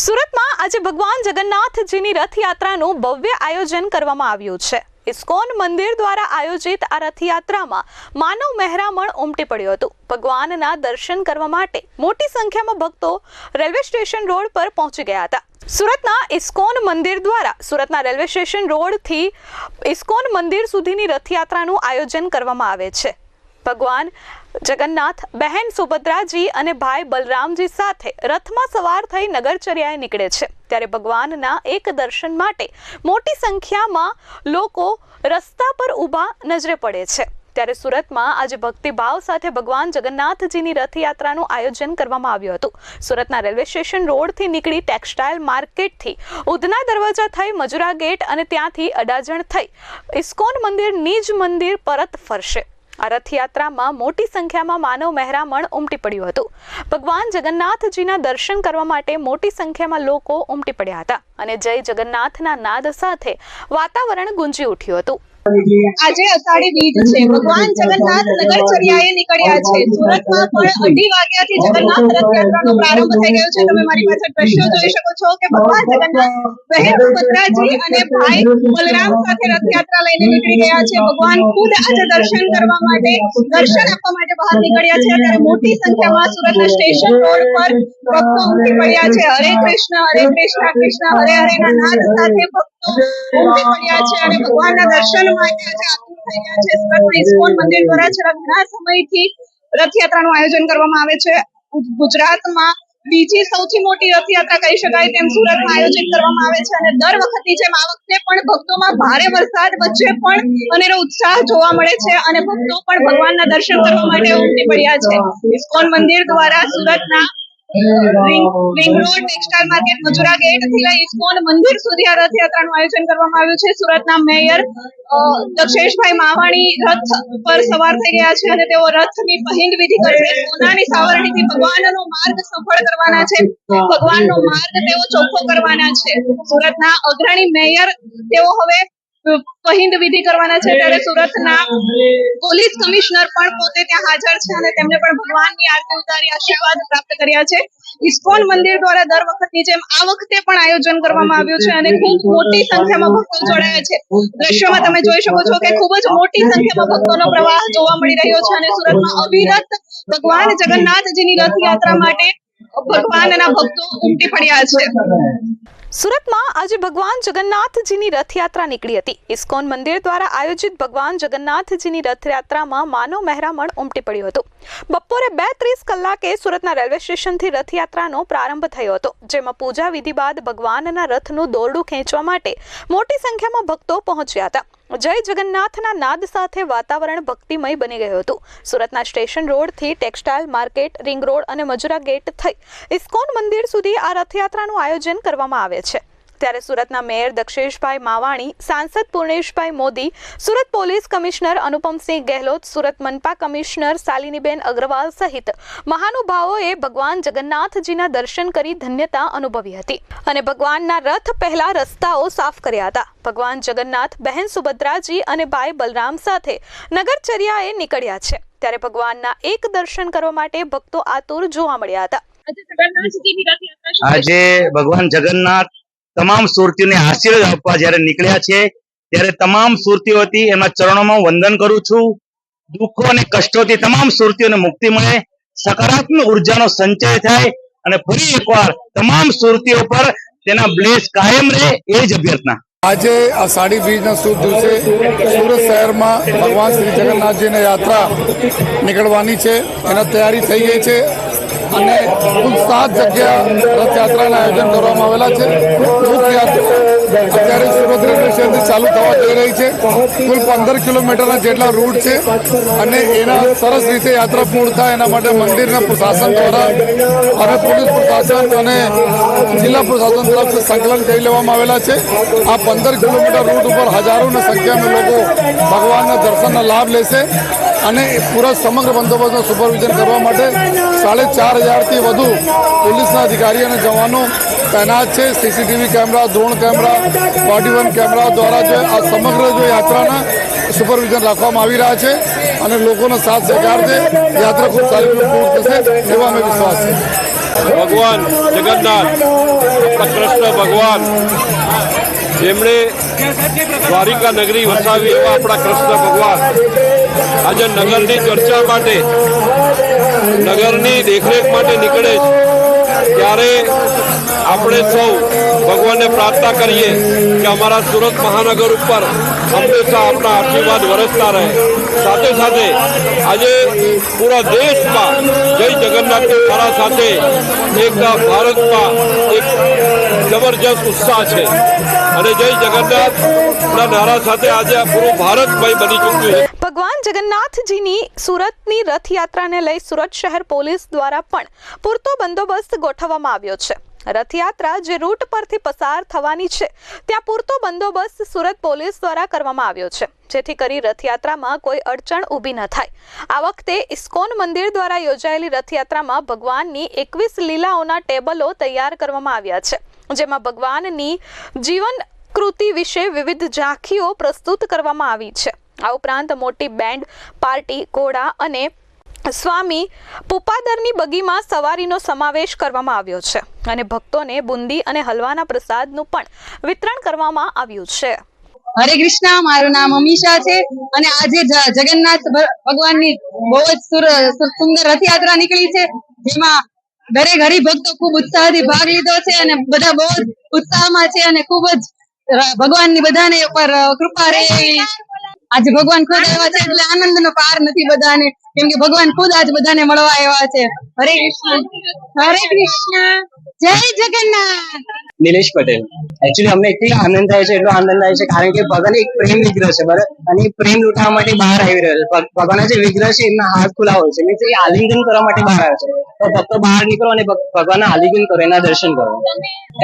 સુરતમાં આજે ભગવાન જગન્નાથજીની રથયાત્રાનું ભવ્ય આયોજન કરવામાં આવ્યું છે. ઇસ્કોન મંદિર દ્વારા આયોજિત આ રથયાત્રામાં માનવ મહેરામણ ઉમટી પડ્યું હતું. ભગવાનના દર્શન કરવા માટે મોટી સંખ્યામાં ભક્તો રેલવે સ્ટેશન રોડ પર પહોંચી ગયા હતા. સુરતના ઇસ્કોન મંદિર દ્વારા, સુરતના રેલવે સ્ટેશન રોડથી ઇસ્કોન મંદિર સુધીની રથયાત્રાનું આયોજન કરવામાં આવે છે. ભગવાન જગન્નાથ, બહેન સુભદ્રાજી અને ભાઈ બલરામજી સાથે રથમાં સવાર થઈ નગરચર્યાએ નીકળે છે. ત્યારે ભગવાનના એક દર્શન માટે મોટી સંખ્યામાં લોકો રસ્તા પર ઊભા નજરે પડે છે. ત્યારે સુરતમાં આજે ભક્તિભાવ સાથે ભગવાન જગન્નાથજીની રથયાત્રાનું આયોજન કરવામાં આવ્યું હતું. સુરતના રેલવે સ્ટેશન રોડથી નીકળી ટેક્સટાઇલ માર્કેટથી ઉધના દરવાજા થઈ મજુરા ગેટ અને ત્યાંથી અડાજણ થઈ ઇસ્કોન મંદિર, નિજ મંદિર પરત ફરશે. આ રથયાત્રામાં મોટી સંખ્યામાં માનવ મહેરામણ ઉમટી પડ્યું હતું. ભગવાન જગન્નાથજીના દર્શન કરવા માટે મોટી સંખ્યામાં લોકો ઉમટી પડ્યા હતા અને જય જગન્નાથના નાદ સાથે વાતાવરણ ગુંજી ઉઠ્યું હતું. આજે અષાઢી બીજ છે. ભગવાન જગન્નાથ નગરચર્યાએ નીકળ્યા છે. સુરતમાં પણ અઢી વાગ્યાથી જગન્નાથ રથયાત્રાનો પ્રારંભ થઈ ગયો છે. તમે મારી પાછળ દ્રશ્યો જોઈ શકો છો કે ભગવાન જગન્નાથ બહેન સુભદ્રાજી અને ભાઈ બલરામ સાથે રથયાત્રા લઈને નીકળી ગયા છે. ભગવાન ખુદ આજે દર્શન કરવા માટે, દર્શન આપવા માટે બહાર નીકળ્યા છે. ત્યારે મોટી સંખ્યામાં સુરતના સ્ટેશન રોડ પર ભક્તો ઉમટી પડ્યા છે. હરે કૃષ્ણ હરે કૃષ્ણ કૃષ્ણ, હરે હરે ના નાદ સાથે ભક્તો પડ્યા છે આયોજન કરવામાં આવે છે. ગુજરાતમાં બીજી સૌથી મોટી રથયાત્રા કહી શકાય તેમ સુરતમાં આયોજન કરવામાં આવે છે અને દર વખતની જેમ આ વખતે પણ ભક્તોમાં ભારે વરસાદ વચ્ચે પણ અનેરો ઉત્સાહ જોવા મળે છે અને ભક્તો પણ ભગવાનના દર્શન કરવા માટે ઉમટી પડ્યા છે. ઇસ્કોન મંદિર દ્વારા સુરતના ring road textile market Majura ગેટથી ISKCON મંદિર સુધી આ રથયાત્રાનું આયોજન કરવામાં આવ્યું છે. સુરતના મેયર દક્ષેશભાઈ માવાણી રથ પર સવાર થઈ ગયા છે અને તેઓ રથની પહિંદ વિધિ કરશે સોનાની સાવરણીથી ભગવાનનો માર્ગ સફળ કરવાના છે. ભગવાનનો માર્ગ તેઓ ચોખ્ખો કરવાના છે. સુરતના અગ્રણી મેયર તેઓ હવે પહિંદ વિધિ કરવાના છે ત્યારે સુરતના પોલીસ કમિશનર પણ પોતે ત્યાં હાજર છે અને તેમને પણ ભગવાનની આરતી ઉતારી આશીર્વાદ પ્રાપ્ત કર્યા છે. ઇસ્કોન મંદિર દ્વારા દર વખતની જેમ આ વખતે પણ આયોજન કરવામાં આવ્યું છે અને ખૂબ મોટી સંખ્યામાં ભક્તો જોડાયા છે. દ્રશ્યોમાં તમે જોઈ શકો છો કે ખૂબ જ મોટી સંખ્યામાં ભક્તોનો પ્રવાહ જોવા મળી રહ્યો છે અને સુરતમાં અવિરત ભગવાન જગન્નાથજીની રથયાત્રા માટે ભગવાનના ભક્તો ઉમટી પડ્યા છે. સુરતમાં આજે ભગવાન જગન્નાથજીની રથયાત્રા નીકળી હતી. ઇસ્કોન મંદિર દ્વારા આયોજિત ભગવાન જગન્નાથજીની રથયાત્રામાં માનવ મહેરામણ ઉમટી પડ્યું હતું. બપોરે બે ત્રીસ કલાકે સુરતના રેલવે સ્ટેશનથી રથયાત્રાનો પ્રારંભ થયો હતો જેમાં પૂજા વિધિ બાદ ભગવાનના રથનું દોરડું ખેંચવા માટે મોટી સંખ્યામાં ભક્તો પહોંચ્યા હતા. જય જગન્નાથના નાદ સાથે વાતાવરણ ભક્તિમય બની ગયું હતું. સુરતના સ્ટેશન રોડથી ટેક્સટાઇલ માર્કેટ, રિંગ રોડ અને મજુરા ગેટ થઈ ઇસ્કોન મંદિર સુધી આ રથયાત્રાનું આયોજન કરવામાં આવે છે. ત્યારે સુરતના મેયર દક્ષેશભાઈ માવાણી સાંસદ પૂર્ણેશભાઈ મોદી સુરત પોલીસ કમિશનર અનુપમસિંહ ગેહલોત સુરત મનપા કમિશનર શાલિનીબેન અગ્રવાલ સહિત મહાનુભાવોએ ભગવાન જગન્નાથજીના દર્શન કરી ધન્યતા અનુભવી હતી અને ભગવાનના રથ પહેલા રસ્તાઓ સાફ કર્યા હતા. ભગવાન જગન્નાથ બહેન સુભદ્રાજી અને ભાઈ બલરામ સાથે નગરચર્યાએ નીકળ્યા છે. ત્યારે ભગવાનના એક દર્શન કરવા માટે ભક્તો આતુર જોવા મળ્યા હતા. આજે ભગવાન જગન્નાથ તમામ સુરતીઓને આશીર્વાદ આપવા જ્યારે નીકળ્યા છે, ત્યારે તમામ સુરતીઓ હતી, એમના ચરણોમાં વંદન કરું છું. દુઃખો અને કષ્ટોથી તમામ સુરતીઓને મુક્તિ મળે. સકારાત્મક ઉર્જાનો સંચય થાય અને ફરી એકવાર તમામ સુરતીઓ પર તેના બ્લેસ કાયમ રહે એ જ અભ્યર્થના. આજે આ અષાઢી બીજના શુભ દિવસે સુરત શહેરમાં ભગવાન શ્રી જગન્નાથજીની યાત્રા નીકળવાની છે. એના તૈયારી થઈ ગઈ છે. અને કુલ સાત જગ્યા રથયાત્રાના આયોજન કરવામાં આવેલા છે. અત્યારે સુરત સ્ટેશનથી ચાલુ થવા જઈ રહી છે. કુલ પંદર કિલોમીટરના જેટલા રૂટ છે અને એના સરસ રીતે યાત્રા પૂર્ણ થાય એના માટે મંદિરના પ્રશાસન દ્વારા અને પોલીસ પ્રશાસન અને જિલ્લા પ્રશાસન તરફથી સંકલન કરી લેવામાં આવેલા છે. આ પંદર કિલોમીટર રૂટ ઉપર હજારોની સંખ્યામાં લોકો ભગવાનના દર્શનનો લાભ લેશે અને પૂરા સમગ્ર બંદોબસ્તનું સુપરવિઝન કરવા માટે સાડે ચાર હજારથી વધુ પોલીસના અધિકારી અને જવાનો તૈનાત છે. CCTV camera, drone camera, body camera દ્વારા જો આ સમગ્ર જો યાત્રાના સુપરવિઝન રાખવામાં આવી રહ્યા છે અને લોકોનો સાથ સહકાર છે યાત્રા ખૂબ સારી રીતે પૂર્ણ થશે એવો અમે વિશ્વાસ છે. ભગવાન જગન્નાથ ભગવાન. જેમણે દ્વારિકા નગરી વસાવી, એવા આપણા કૃષ્ણ ભગવાન. આજે નગરની ચર્ચા માટે, નગરની દેખરેખ માટે નીકળે છે. ત્યારે આપણે સૌ ભગવાનને પ્રાર્થના કરીએ કે અમારા સુરત મહાનગર ઉપર હંમેશા આપણા આશીર્વાદ વરસતા રહે. સાથે સાથે આજે પૂરા દેશમાં જય જગન્નાથની ધારા સાથે એક ભારતમાં એક જબરજસ્ત ઉત્સાહ છે. અને જય જગન્નાથના નારા સાથે આજે આ પૂરું ભારત બની ચૂક્યું છે. ભગવાન જગન્નાથજીની સુરતની રથયાત્રાને લઈ સુરત શહેર પોલીસ દ્વારા પણ પૂરતો બંદોબસ્ત ગોઠવવામાં આવ્યો છે. રથયાત્રા જે રૂટ પરથી પસાર થવાની છે, ત્યાં પૂરતો બંદોબસ્ત સુરત પોલીસ દ્વારા કરવામાં આવ્યો છે. જેથી કરી રથયાત્રામાં કોઈ અડચણ ઊભી ન થાય. આ વખતે ઇસ્કોન મંદિર દ્વારા યોજાયેલી રથયાત્રામાં ભગવાનની એકવીસ લીલાઓના ટેબલો તૈયાર કરવામાં આવ્યા છે. જેમાં ભગવાનની જીવન કૃતિ વિશે વિવિધ ઝાંખીઓ પ્રસ્તુત કરવામાં આવી છે. આ ઉપરાંત મોટી બેન્ડ, પાર્ટી, ઘોડા અને સ્વામી પુપાદરની બગીમાં સવારીનો સમાવેશ કરવામાં આવ્યો છે અને ભક્તોને બુંદી અને હલવાના પ્રસાદનું પણ વિતરણ કરવામાં આવ્યું છે. હરે કૃષ્ણ, મારું નામ અમીષા છે અને આજે જગન્નાથ ભગવાનની બહુ જ સુંદર રથયાત્રા નીકળી છે, જેમાં દરેક હરિભક્તો ખૂબ ઉત્સાહથી ભાગ લીધો છે અને બધા બહુ જ ઉત્સાહમાં છે અને ખૂબ જ ભગવાનની બધાને ઉપર કૃપા રહે. આજે ભગવાન ખુદ આવ્યા છે એટલે આનંદ નો પાર નથી બધાને. કેમ કે ભગવાન ખુદ આજ બધાને મળવા આવ્યા છે. હરે કૃષ્ણ. હરે કૃષ્ણ. જય જગન્નાથ. નિલેશ પટેલ. એકચુઅલી અમને એટલી આનંદ થાય છે, એટલો આનંદ થાય છે, કારણ કે ભગવાન એક પ્રેમ વિગ્રહ છે, બરાબર? અને એ પ્રેમ લૂંટવા માટે બહાર આવી રહ્યો છે. ભગવાન જે વિગ્રહ છે, એમના હાથ ખુલ્લા હોય છે. મીન્સ એ આલિંગન કરવા માટે બહાર આવે છે. તો ભક્તો બહાર નીકળો અને ભગ- ભગવાનના આલિંગન કરો એના દર્શન કરો.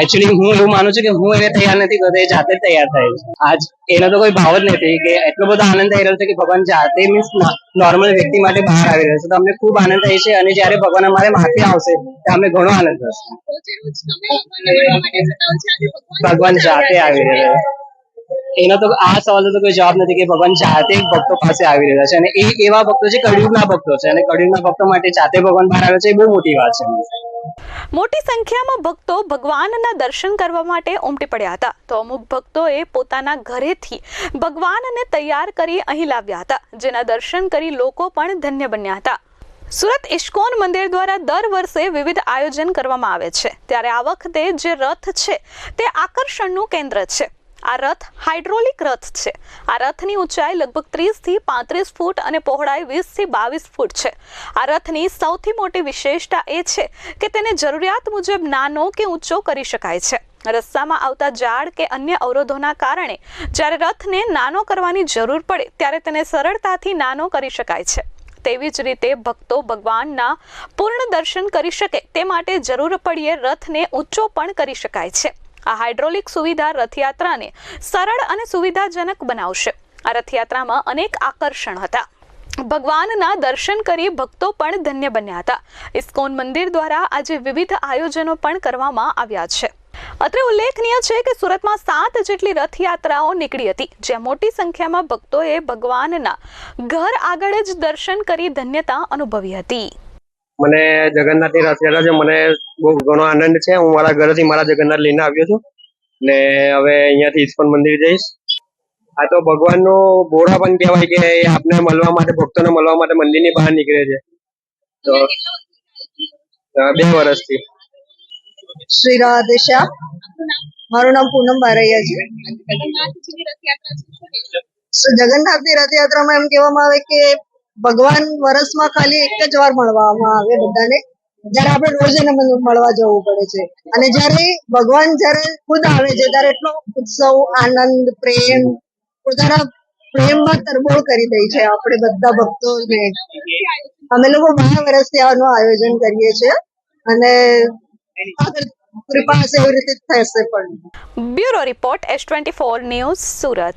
એકચ્યુઅલી હું એવું માનું છું કે હું એને તૈયાર નથી કરતો એ જાતે તૈયાર થાય છે. આજ એનો તો કોઈ ભાવ જ નથી કે એટલો બધો આનંદ થઈ રહ્યો છે કે ભગવાન જાતે મીન્સ નોર્મલ વ્યક્તિ માટે બહાર આવી રહ્યો છે. તો અમને ખૂબ આનંદ થાય છે અને જ્યારે ભગવાન અમારે માથે આવશે ત્યારે અમને ઘણો આનંદ થશે. ભગવાન જાતે આવી રહ્યો છે. એનો તો આ સવાલનો તો કોઈ જવાબ નથી કે ભગવાન જાતે ભક્તો પાસે આવી રહ્યા છે અને એ એવા ભક્તો છે કળિયુગના ભક્તો છે અને કળિયુગના ભક્તો માટે જાતે ભગવાન બહાર આવે છે એ બહુ મોટી વાત છે. મોટી સંખ્યામાં ભક્તો ભગવાનના દર્શન કરવા માટે ઉમટી પડ્યા હતા. તો અમુક ભક્તોએ પોતાના ઘરેથી ભગવાનને તૈયાર કરી અહીં લાવ્યા હતા, જેના દર્શન કરી લોકો પણ ધન્ય બન્યા હતા. સુરત ઇસ્કોન મંદિર દ્વારા દર વર્ષે વિવિધ આયોજન કરવામાં આવે છે. ત્યારે આ વખતે જે રથ છે, તે આકર્ષણનું કેન્દ્ર છે. આ રથ હાઇડ્રોલિક રથ છે. આ રથની ઊંચાઈ લગભગ ત્રીસથી પાંત્રીસ ફૂટ અને પહોળાઈ વીસથી બાવીસ ફૂટ છે. આ રથની સૌથી મોટી વિશેષતા એ છે કે તેને જરૂરિયાત મુજબ નાનો કે ઊંચો કરી શકાય છે. રસ્તામાં આવતા ઝાડ કે અન્ય અવરોધોના કારણે જ્યારે રથને નાનો કરવાની જરૂર પડે ત્યારે તેને સરળતાથી નાનો કરી શકાય છે. તેવી જ રીતે ભક્તો ભગવાનના પૂર્ણ દર્શન કરી શકે તે માટે જરૂર પડીએ રથને ઊંચો પણ કરી શકાય છે. આ હાઇડ્રોલિક સુવિધા રથયાત્રાને સરળ અને સુવિધાજનક બનાવશે. આ રથયાત્રામાં અનેક આકર્ષણ હતા. ભગવાનના દર્શન કરી ભક્તો પણ ધન્ય બન્યા હતા. ઇસ્કોન મંદિર દ્વારા આજે વિવિધ આયોજનો પણ કરવામાં આવ્યા છે. અત્રે ઉલ્લેખનીય છે કે સુરતમાં સાત જેટલી રથયાત્રાઓ નીકળી હતી, જ્યાં મોટી સંખ્યામાં ભક્તોએ ભગવાનના ઘર આગળ જ દર્શન કરી ધન્યતા અનુભવી હતી. મને જગન્નાથની રથયાત્રા છે મને બહુ ઘણો આનંદ છે. હું મારા ઘરેથી મારા જગન્નાથ લઈને આવ્યો છું. ને હવે અહીંયાથી ઇસ્કોન મંદિર જઈશ. આ તો ભગવાનનો બોરા પણ કહેવાય કે એ આપને મળવા માટે ભક્તોને મળવા માટે મંદિરની બહાર નીકળે છે. તો બે વર્ષથી. શ્રી રાધે શ્યામ મારું નામ પૂનમ બારૈયા છે. ની જગન્નાથની રથયાત્રામાં એમ કહેવામાં આવે કે ભગવાન વર્ષમાં ખાલી એક જ વાર મળવામાં આવે બધાને. જયારે આપણે રોજ એને મળવા જવું પડે છે. અને જયારે ભગવાન જયારે ખુદ આવે છે, ત્યારે એટલો ઉત્સવ, આનંદ, પ્રેમ, પોતાના પ્રેમમાં તરબોળ કરી દે છે આપણે બધા ભક્તોને. અમે લોકો બાર વર્ષથી આનું આયોજન કરીએ છીએ. અને કૃપા એવી રીતે થશે પણ. Bureau report S twenty four news Surat.